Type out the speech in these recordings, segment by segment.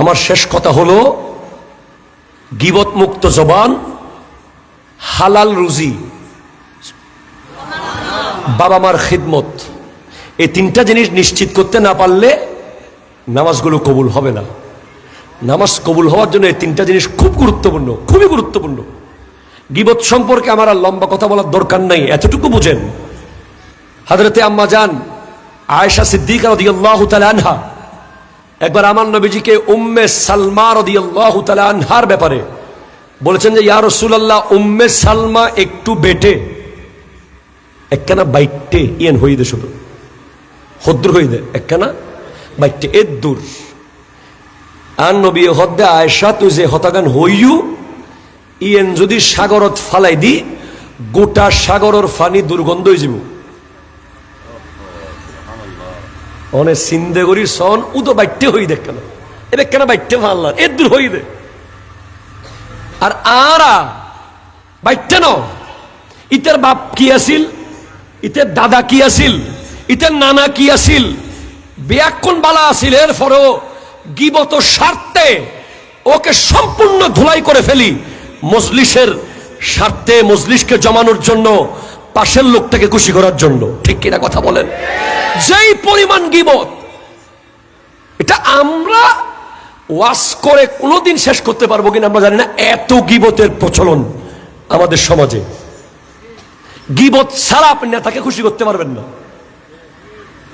আমার শেষ কথা হলো গিবত মুক্ত জবান, হালাল রুজি, বাবা মার খিদমত। এই তিনটা জিনিস নিশ্চিত করতে না পারলে নামাজগুলো কবুল হবে না। নামাজ কবুল হওয়ার জন্য এই তিনটা জিনিস খুব গুরুত্বপূর্ণ, খুবই গুরুত্বপূর্ণ। গিবত সম্পর্কে আমার আর লম্বা কথা বলার দরকার নাই, এতটুকু বুঝেন। হাজরতে আম্মা যান আয়েশা সিদ্দিকা আনহা একবার আমার নবীজিকে উম্মে সালমা রাদিয়াল্লাহু তাআলা আনহার ব্যাপারে বলেছেন যে, ইয়া রাসূলুল্লাহ, উম্মে সালমা একটু বেটে, একখানা বাইটে, ইয়েন হই দে শুধু, হদ্দুর হই দে, একখানা বাইটে এদ্দুর আর নবী হদ্দে আয়সা তুই যে হতাগান হইয়ু, ইয়েন যদি সাগরত ফালাই দি, গোটা সাগরের ফানি দুর্গন্ধ হয়ে যাব অনে সিন্দে সন উদো বাইটে হই দেখ কেন? এদের কেন বাইটে ফাল্লার এর দূর হই দে। আর আরা বাইটে ন ইতের বাপ কি আছিল? ইতের দাদা কি আছিল? ইতের নানা কি আছিল? ব্যাকরণ বালা আছিল। এর ফরেও গিবত স্বার্থে ওকে সম্পূর্ণ ধুলাই করে ফেলি। মজলিসের স্বার্থে মজলিসকে জমানোর জন্য পাশের লোকটাকে খুশি করার জন্য। ঠিক কিনা কথা বলেন? যেই পরিমাণ গিবত, এটা আমরা ওয়াশ করে কোনোদিন শেষ করতে পারব কিনা আমরা জানি না। এত গিবতের প্রচলন আমাদের সমাজে। গিবত ছাড়া আপনি নেতাকে খুশি করতে পারবেন না।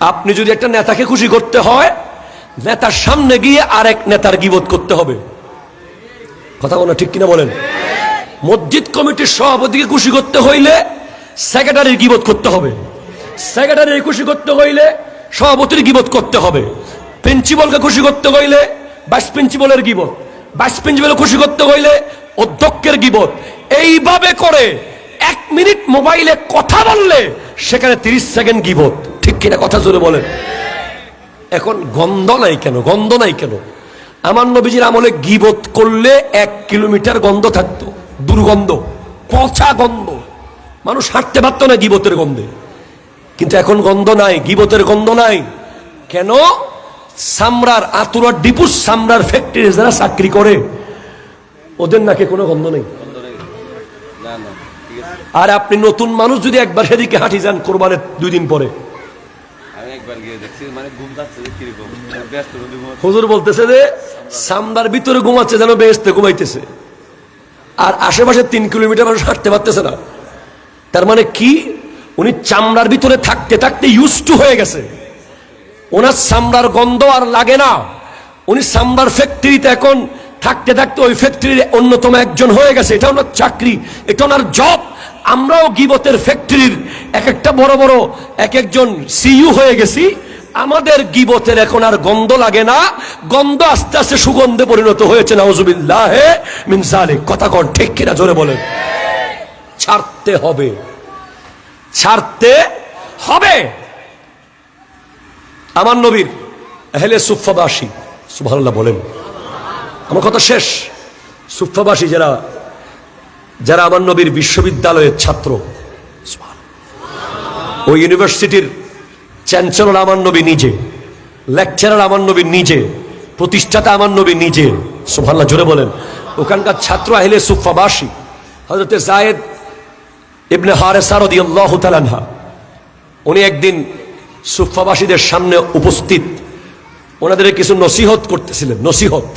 আপনি যদি একটা নেতাকে খুশি করতে হয়, নেতার সামনে গিয়ে আরেক নেতার গিবত করতে হবে। কথা বলা ঠিক কিনা বলেন? মসজিদ কমিটির সভাপতিকে খুশি করতে হইলে সেক্রেটারির গিবত করতে হবে। সেক্রেটারির খুশি করতে হইলে সভাপতির গিবত করতে হবে। প্রিন্সিপালকে খুশি করতে হইলে ভাইস প্রিন্সিপালের গিবত। ভাইস প্রিন্সিপাল খুশি করতে হইলে অধ্যক্ষের গিবত। এইভাবে করে এক মিনিট মোবাইলে কথা বললে সেখানে তিরিশ সেকেন্ড গিবত। ঠিক কিনা কথা জোরে বলেন? এখন গন্ধ নাই কেন? গন্ধ নাই কেন? আমার নবীজির আমলে গিবত করলে এক কিলোমিটার গন্ধ থাকতো। দুর্গন্ধ, পচা গন্ধ। মানুষ হাঁটতে পারত না গিবতের গন্ধে। কিন্তু এখন গন্ধ নাই গিবতের গন্ধ নাই। কেন? সামরার আতুরার ডিপুর সামরার ফ্যাক্টরি যারা চাকরি করে ওদের নাকি কোনো গন্ধ নেই। আর আপনি নতুন মানুষ যদি একবার সেদিকে হাঁটি যান কোরবানের দুই দিন পরে। মানে। হুজুর বলতেছে যে সামদার ভিতরে ঘুমাচ্ছে যেন বেহেস্তে ঘুমাইতেছে। আর আশেপাশে তিন কিলোমিটার মানুষ হাঁটতে পারতেছে না। তার মানে কি? উনি চামড়ার ভিতরে থাকতে থাকতে ইউজ টু হয়ে গেছে। ওনার চামড়ার গন্ধ আর লাগে না। উনি চামড়ার ফ্যাক্টরিতে এখন থাকতে থাকতে ওই ফ্যাক্টরির অন্যতম একজন হয়ে গেছে। এটা ওনার চাকরি, এটা ওনার জব আমরাও গিবতের ফ্যাক্টরির এক একটা বড় বড় এক একজন সিইউ হয়ে গেছি। আমাদের গিবতের এখন আর গন্ধ লাগে না। গন্ধ আস্তে আস্তে সুগন্ধে পরিণত হয়েছে, নাউজুবিল্লাহ মিন জালিক। কথা কন, ঠিক কিনা? জোরে বলেন। ছাড়তে হবে। ছাড়তে হবে। আমার নবীর হেলে সুফাবাসী সুবহানাল্লাহ বলেন, আমার কথা শেষ। সুফাবাসী যারা যারা আমার নবীর বিশ্ববিদ্যালয়ের ছাত্র ওই ইউনিভার্সিটির চ্যান্সেলর আমার নবী নিজে, লেকচারার আমার নবী নিজে, প্রতিষ্ঠাতা আমার নবী নিজে, সুবহানাল্লাহ, জোরে বলেন। ওখানকার ছাত্র আহিলে সুফাবাসী হজরতে জায়েদ ইবনে হারেসা রাদিয়াল্লাহু তাআলা আনহা, উনি একদিন সুফাবাসীদের সামনে উপস্থিত। ওনাদের কিছু নসিহত করতেছিলেন, নসিহত।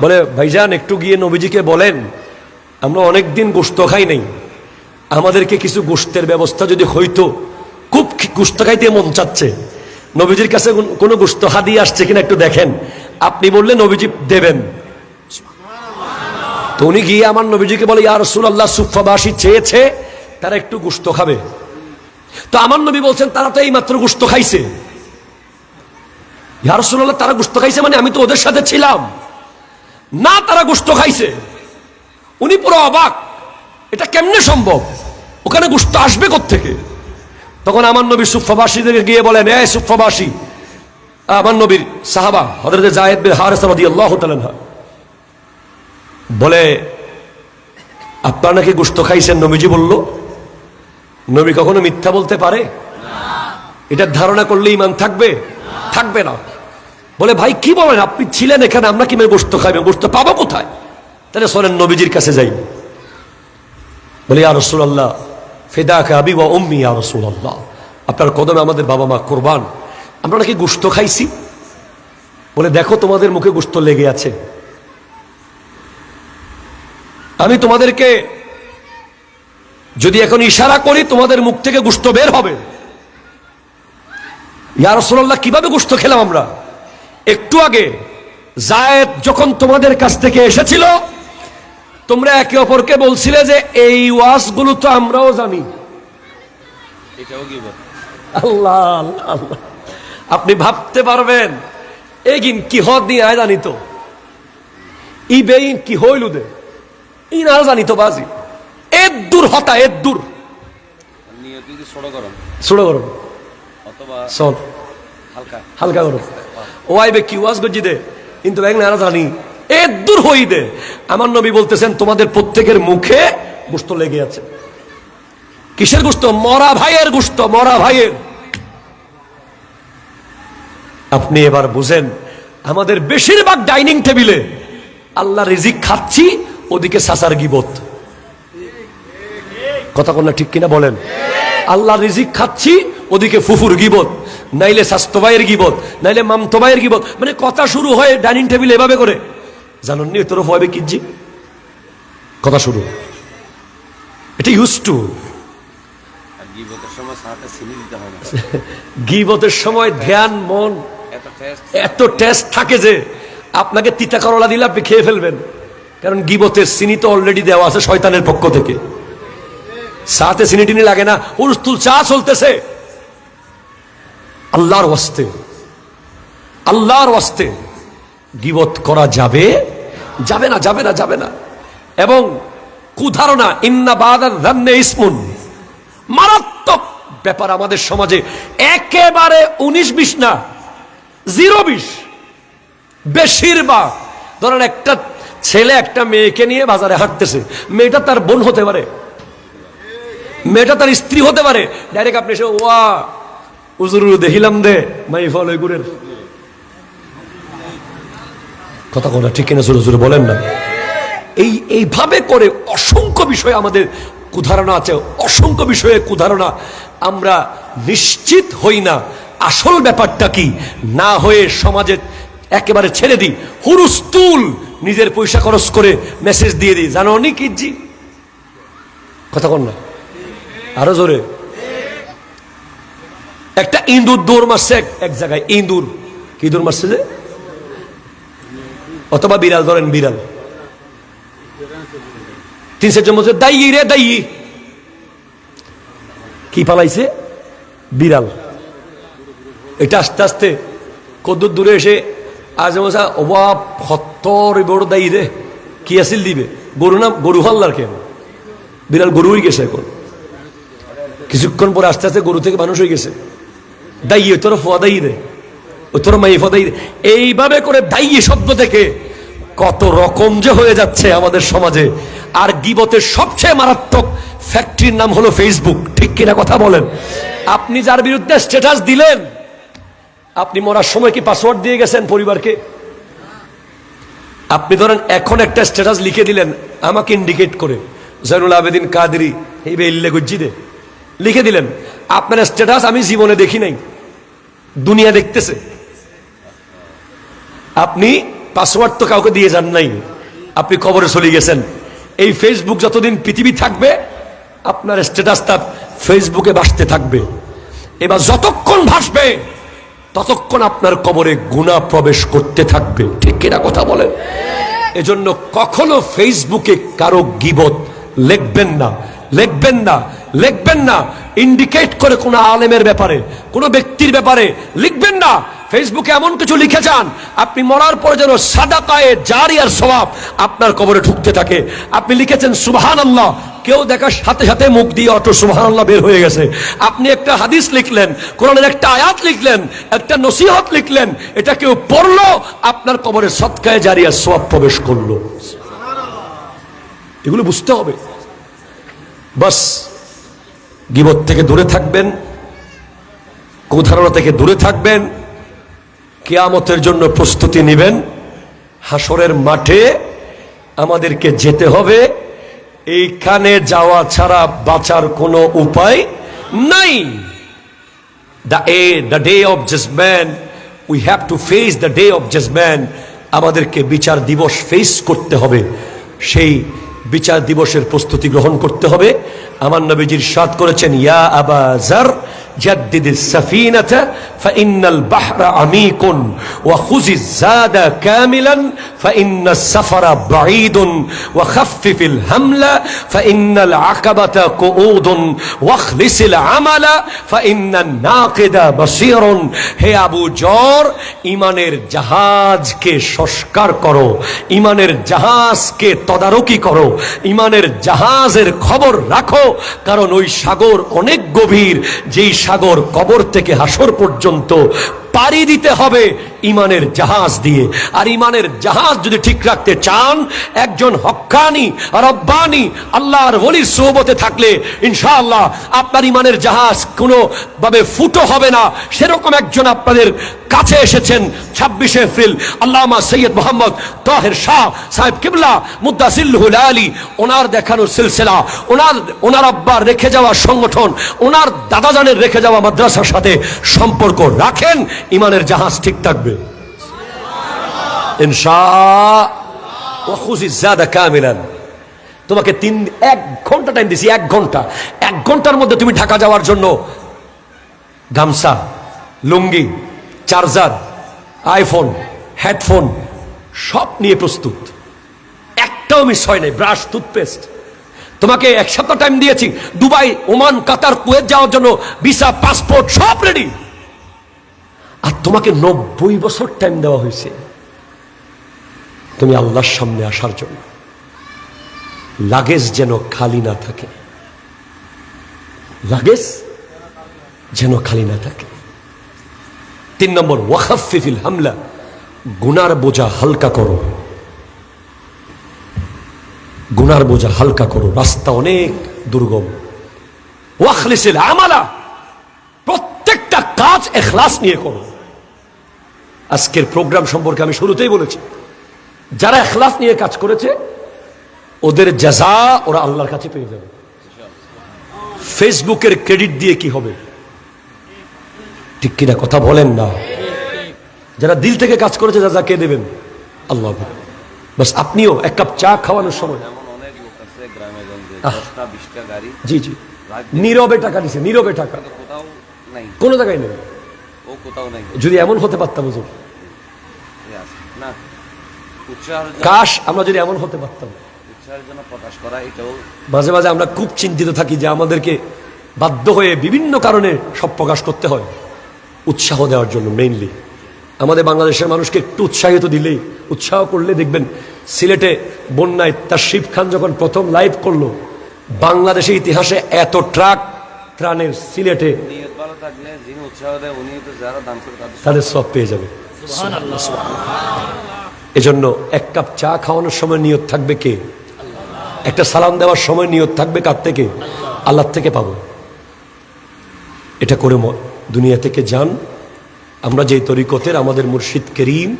বলে, ভাইজান, একটু গিয়ে নবীজিকে বলেন, আমরা অনেক দিন গোস্ত খাই নাই। আমাদেরকে কিছু গোস্তের ব্যবস্থা যদি হইতো, খুব গোস্ত খাইতে মন চাচ্ছে। নবীজির কাছে কোনো গোস্ত হাদিয়ে আসছে কিনা একটু দেখেন। আপনি বললে নবীজি দেবেন। তো উনি গিয়ে আমার নবীজিকে বলে, ইয়া রাসূলুল্লাহ সুফাবাসী চেয়েছে, তারা একটু গোস্ত খাবে। তো আমার নবী বলছেন, তারা তো এই মাত্র গোস্ত খাইছে। ইয়া রাসূলুল্লাহ, তারা গোস্ত খাইছে মানে আমি তো ওদের সাথে ছিলাম। না, তারা গোস্ত খাইছে। উনি পুরো অবাক, এটা কেমনে সম্ভব? ওখানে গোস্ত আসবে থেকে তখন আমার নবী সুফাবাসীদেরকে গিয়ে বলেন, এ সুফাবাসী আমার নবীর সাহাবা, হযরত জায়েদ বিন হারেসা রাদিয়াল্লাহু তাআলা বলে, আপনারা নাকি গোস্ত খাইছেন? নবীজি বলল, নবী কখনো মিথ্যা বলতে পারে? এটার ধারণা করলে ইমান থাকবে? থাকবে না। বলে, ভাই, কি বলেন? আপনি ছিলেন এখানে, আমরা কীভাবে গোস্ত খাইবেন গোস্ত পাবো কোথায়? তাহলে শোনেন নবীজির কাছে যাই। বলে, ইয়া রসুল্লাহ ফেদা কাবি বা অম্মি ইয়া রসুল্লাহ আপনার কদমে আমাদের বাবা মা কোরবান, আমরা নাকি গোস্ত খাইছি? বলে, দেখো, তোমাদের মুখে গোস্ত লেগে আছে। আমি তোমাদেরকে যদি এখন ইশারা করি তোমাদের মুখ থেকে গুস্ত বের হবে। ইয়া রসুল্লাহ কীভাবে গুস্ত খেলাম আমরা? একটু আগে জায়েদ যখন তোমাদের কাছ থেকে এসেছিল তোমরা একে অপরকে বলছিলে যে এই ওয়াজগুলো তো আমরাও জানি। আল্লাহ আল্লাহ আল্লাহ। আপনি ভাবতে পারবেন এগিন কি হদ নিয়ে আয় জানি তো ই বেইন কি হইল দে ই না জানি তো বাজি। এর দূর হতা এর দূর। ছোট গরম। চল। হালকা। হালকা গরম। ও আইবে কি ওয়াজ গজি দে? কিন্তু এক না জানি। এর দূর হই দে। আমার নবী বলতেছেন তোমাদের প্রত্যেকের মুখে গুস্ত লেগে আছে। কিসের গুস্ত? মরা ভাইয়ের গুস্ত মরা ভাইয়ের। আপনি এবার বুঝেন আমাদের বেশিরভাগ ডাইনিং টেবিলে আল্লাহ রিজিক খাচ্ছি ওদিকে সাসার গিবত। কথা কোন ঠিক কিনা বলেন? আল্লাহ রিজিক খাচ্ছি ওদিকে ফুফুর গিবত নাইলে স্বাস্থ্যবাইয়ের গিবত নাইলে মামতবাইয়ের গিবত। মানে কথা শুরু হয় ডাইনিং টেবিল এভাবে করে। জানুন নি তোর হবে কিজি কথা শুরু। এটা ইউজ টু গিবতের সময় ধ্যান মন এত টেস্ট এত টেস্ট থাকে যে আপনাকে তিতা করলা দিলে আপনি খেয়ে ফেলবেন। কারণ গিবতের চিনি তো অলরেডি দেওয়া আছে শয়তানের পক্ষ থেকে। সাথে চিনি টিনি লাগে না হুলস্থুল চা চলতেছে। আল্লাহর ওয়াস্তে আল্লাহর ওয়াস্তে গিবত করা যাবে যাবে না যাবে না যাবে না। এবং কুধারণা, ইন্না বাদার ধান্নে ইসমুন। মারাত্মক ব্যাপার আমাদের সমাজে। একেবারে উনিশ বিশ না, জিরো বিশ। বেশিরভাগ, ধরেন একটা ছেলে একটা মেয়েকে নিয়ে বাজারে হাঁটতেছে। মেয়েটা তার বোন হতে পারে। মেয়েটা তার স্ত্রী হতে পারে। ডাইরেক্ট আপনি এসে, ওয়া উজুরু দেখিলাম দে মাই ফল ওই কথা কথা ঠিক কিনা জোরে জোরে বলেন না। এই এইভাবে করে অসংখ্য বিষয় আমাদের কুধারণা আছে। অসংখ্য বিষয়ে কুধারণা। আমরা নিশ্চিত হই না আসল ব্যাপারটা কি। না হয়ে সমাজে একেবারে ছেড়ে দিই। হুরুস্তুল নিজের পয়সা খরচ করে মেসেজ দিয়ে দিই। জানো অনেক জি? কথা কন না। আরও জোরে। একটা ইন্দুর দৌড় মারছে এক- জায়গায়। ইঁদুর। কি দৌড় মারছে যে? অথবা বিড়াল, ধরেন বিড়াল। তিন চারজন বলছে দাইয়ে রে দাইয়ে কি পালাইছে? বিড়াল। এটা আস্তে আস্তে কদ্দুর দূরে এসে আজ অবাব হত্তর বড় দায়ী রে। কি আসিল দিবে? গরু না গরু হাল্লার কেন বিড়াল গরু হয়ে গেছে এখন। কিছুক্ষণ পরে আস্তে আস্তে গরু থেকে মানুষ হয়ে গেছে। দাইয়ে তোর ফোয়া দায়ী রে। তোর মাই ফোয়া দায়ী রে। এইভাবে করে দাইয়ে শব্দ থেকে কত রকম যে হয়ে যাচ্ছে আমাদের সমাজে। আর গিবতের সবচেয়ে মারাত্মক ফ্যাক্টরির নাম হলো ফেসবুক ঠিক কিনা কথা বলেন? আপনি যার বিরুদ্ধে স্ট্যাটাস দিলেন, আপনি মরার সময় কি পাসওয়ার্ড দিয়ে গেছেন পরিবারকে? আপনি ধরেন এখন একটা স্ট্যাটাস লিখে দিলেন, আমাকে ইন্ডিকেট করে। জয়নুল আবেদিন কাদরি, এই বেল্লে গজ্জিদে। লিখে দিলেন, আপনার স্ট্যাটাস আমি জীবনে দেখি নাই, দুনিয়া দেখতেছে। আপনি পাসওয়ার্ড তো কাউকে দিয়ে যান নাই, আপনি কবরে চলে গেছেন। এই ফেসবুক যতদিন পৃথিবী থাকবে, আপনার স্ট্যাটাসটা ফেসবুকে ভাসতে থাকবে। এবার যতক্ষণ ভাসবে ততক্ষণ আপনার কবরে গুণা প্রবেশ করতে থাকবে। ঠিক কিনা কথা বলেন? এজন্য কখনো ফেসবুকে কারও গিবত লিখবেন না লিখবেন না লিখবেন না। ইন্ডিকেট করে কোনো আলেমের ব্যাপারে, কোনো ব্যক্তির ব্যাপারে লিখবেন না। ফেসবুকে এমন কিছু লিখে যান, আপনি মরার পরে যেন সাদা কায়ে জারি আর স্বভাব আপনার কবরে ঢুকতে থাকে। আপনি লিখেছেন সুবাহান আল্লাহ কেউ দেখার সাথে সাথে মুখ দিয়ে অটো সুবাহান বের হয়ে গেছে। আপনি একটা হাদিস লিখলেন, কোরআনের একটা আয়াত লিখলেন, একটা নসিহত লিখলেন, এটা কেউ পড়ল, আপনার কবরে সৎকায় জারি আর সব প্রবেশ করল। এগুলো বুঝতে হবে। বাস, গিবত থেকে দূরে থাকবেন, কুধারণা থেকে দূরে থাকবেন, কেয়ামতের জন্য প্রস্তুতি নেবেন হাসরের মাঠে আমাদেরকে যেতে হবে এইখানে যাওয়া ছাড়া বাঁচার কোনো উপায় নাই। A, the day of judgment, we have to face the day of judgment আমাদেরকে বিচার দিবস ফেস করতে হবে। সেই বিচার দিবসের প্রস্তুতি গ্রহণ করতে হবে। আমার নবীজির সাদ করেছেন, ইয়া আবা জার جدد السفينة فإن البحر عميق وخذ الزاد كاملا فإن السفر بعيد وخفف الهمل فإن العقبة قعود واخلص العمل فإن الناقد بصير হে আবু জর ইমানের জাহাজকে সংস্কার করো ইমানের জাহাজকে তদারকি করো ইমানের জাহাজের খবর রাখো কারণ ওই সাগর অনেক গভীর যেই সাগর কবর থেকে হাসর পর্যন্ত পাড়ি দিতে হবে ইমানের জাহাজ দিয়ে। আর ইমানের জাহাজ যদি ঠিক রাখতে চান, একজন হক্কানি রব্বানি, আল্লাহর ওলির সোহবতে থাকলে ইনশাআল্লাহ আপনার ইমানের জাহাজ কোনো ভাবে ফুটো হবে না। সেরকম একজন আপনাদের কাছে এসেছেন ছাব্বিশে এপ্রিল। আল্লামা সৈয়দ মোহাম্মদ তাহের শাহ সাহেব কিবলা মুদাসিল্লুল আলী ওনার দেখানোর সিলসিলা, ওনার ওনার আব্বার রেখে যাওয়া সংগঠন, ওনার দাদাজানের রেখে যাওয়া মাদ্রাসার সাথে সম্পর্ক রাখেন। ইমানের জাহাজ ঠিক থাকবে। তোমাকে তিন, এক ঘণ্টা টাইম দিছি, এক ঘণ্টা। এক ঘণ্টার মধ্যে তুমি ঢাকা যাওয়ার জন্য গামছা, লুঙ্গি, চার্জার, আইফোন, হেডফোন সব নিয়ে প্রস্তুত। একটাও মিস হয় নাই ব্রাশ টুথপেস্ট তোমাকে এক সপ্তাহ টাইম দিয়েছি, দুবাই, ওমান, কাতার, কুয়েত যাওয়ার জন্য ভিসা পাসপোর্ট সব রেডি আর তোমাকে নব্বই বছর টাইম দেওয়া হয়েছে। তুমি আল্লাহর সামনে আসার জন্য। লাগেজ যেন খালি না থাকে। লাগেজ যেন খালি না থাকে। তিন নম্বর ওয়াখাফিফিল হামলা। গুনার বোঝা হালকা করো। গুনার বোঝা হালকা করো। রাস্তা অনেক দুর্গম। ওয়াখলিসিল আমালা। প্রত্যেকটা কাজ এখলাস নিয়ে করো। আজকের প্রোগ্রাম সম্পর্কে আমি শুরুতেই বলেছি। যারা এখলাস নিয়ে কাজ করেছে ওদের জাজা ওরা আল্লাহর কাছে পেয়ে যাবে। ফেসবুকের ক্রেডিট দিয়ে কি হবে? ঠিক কিনা কথা বলেন না। যারা দিল থেকে কাজ করেছে যা কে দেবেন? আল্লাহ। বাস আপনিও এক কাপ চা খাওয়ানোর সময়। জি জি। নীরবে টাকা দিছে নীরবে টাকা। কোনো জায়গায় নেই। ও কোথাও নাই। যদি এমন হতে পারতাম হুজুর। না কাশ আমরা যদি এমন হতে পারতাম। প্রকাশ করা এটাও মাঝে মাঝে আমরা খুব চিন্তিত থাকি যে আমাদেরকে বাধ্য হয়ে বিভিন্ন কারণে সব প্রকাশ করতে হয়। উৎসাহ দেওয়ার জন্য মেইনলি আমাদের বাংলাদেশের মানুষকে একটু উৎসাহিত দিলেই উৎসাহ করলে দেখবেন সিলেটে বন্যায় তার শিব খান যখন প্রথম লাইভ করল বাংলাদেশের ইতিহাসে এত ট্রাক ত্রাণের সিলেটে নিয়ত যিনি উৎসাহ দেয় উনি তো যারা দান করে তাদের তাদের সব পেয়ে যাবে। এজন্য এক কাপ চা খাওয়ানোর সময় নিয়ত থাকবে কে? একটা সালাম দেওয়ার সময় নিয়ত থাকবে কার থেকে? আল্লাহ থেকে পাবো। এটা করে দুনিয়া থেকে যান। আমরা যেই তরিকতের আমাদের মুর্শিদ করিম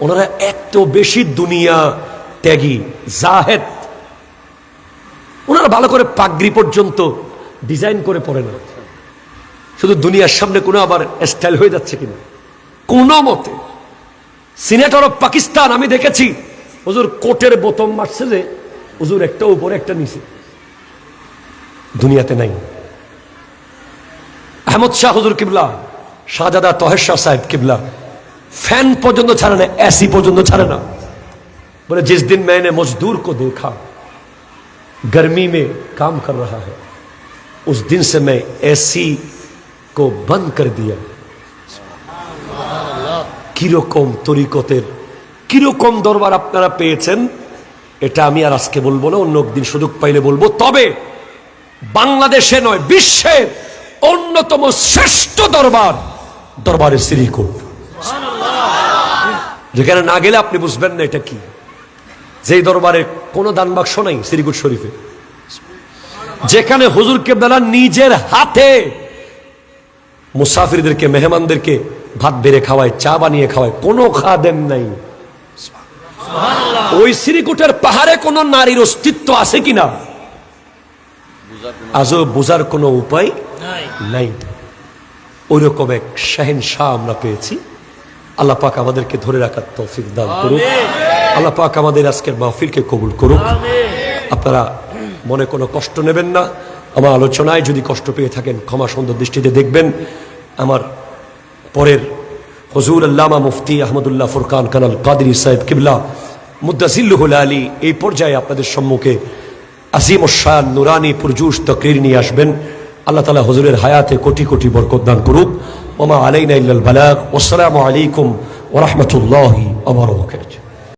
ওনারা এত বেশি দুনিয়া ত্যাগী জাহেদ। ওনারা ভালো করে পাগড়ি পর্যন্ত ডিজাইন করে পড়ে না। শুধু দুনিয়ার সামনে কোনো আবার স্টাইল হয়ে যাচ্ছে কিনা কোনো মতে সিনেটর অফ পাকিস্তান আমি দেখেছি হুজুর কোটের বোতম মারছে যে হুজুর একটা উপরে একটা নিচে দুনিয়াতে নাই আহমদ শাহ হুজুর কিবলা শাহজাদা তহের শাহ সাহেব কিবলা ফ্যান পর্যন্ত ছাড়ে না এসি পর্যন্ত ছাড়ে না बोले जिस दिन मैंने मजदूर को देखा गर्मी में काम कर रहा है उस दिन से मैं एसी को बंद कर दिया কিরকম তরিকতের কিরকম দরবার আপনারা পেয়েছেন এটা আমি আর আজকে বলবো না অন্য একদিন সুযোগ পাইলে বলবো তবে বাংলাদেশে নয় বিশ্বের অন্যতম শ্রেষ্ঠ দরবার দরবারে শ্রীকোট যেখানে না গেলে আপনি বুঝবেন না এটা কি যেই দরবারে কোনো দান বাক্স নাই শ্রীকুট শরীফে যেখানে হুজুর কেবলা নিজের হাতে মুসাফিরদেরকে মেহমানদেরকে ভাত বেড়ে খাওয়ায় চা বানিয়ে খাওয়ায় কোনো খাদেম নাই। ওই শ্রীকুটের পাহাড়ে কোনো নারীর অস্তিত্ব আছে কিনা আজও বোঝার কোনো উপায় নাই। ওইরকম এক শাহিন শাহ আমরা পেয়েছি। আল্লাহ পাক আমাদেরকে ধরে রাখার তৌফিক দান করুক। আল্লাহ পাক আমাদের আজকের মাহফিলকে কবুল করুক। আপনারা মনে কোনো কষ্ট নেবেন না। আমার আলোচনায় যদি কষ্ট পেয়ে থাকেন, ক্ষমা সুন্দর দৃষ্টিতে দেখবেন, আমার পরের হজুর আল্লামা মুফতি আহমদুল্লাহ ফুরকান কানাল কাদির সাহেব কিবলা মুদাজিল্লুহুল আলী, এই পর্যায়ে আপনাদের সম্মুখে আজিম শাহ নুরানি পুরজুস তকরির নিয়ে আসবেন। আল্লাহ তালা হজুরের হায়াতে কোটি কোটি বরকত দান করুক। ওমা আলাইনা বালাগ। ওসালামু আলাইকুম ওরহমতুল্লাহি আবরকাত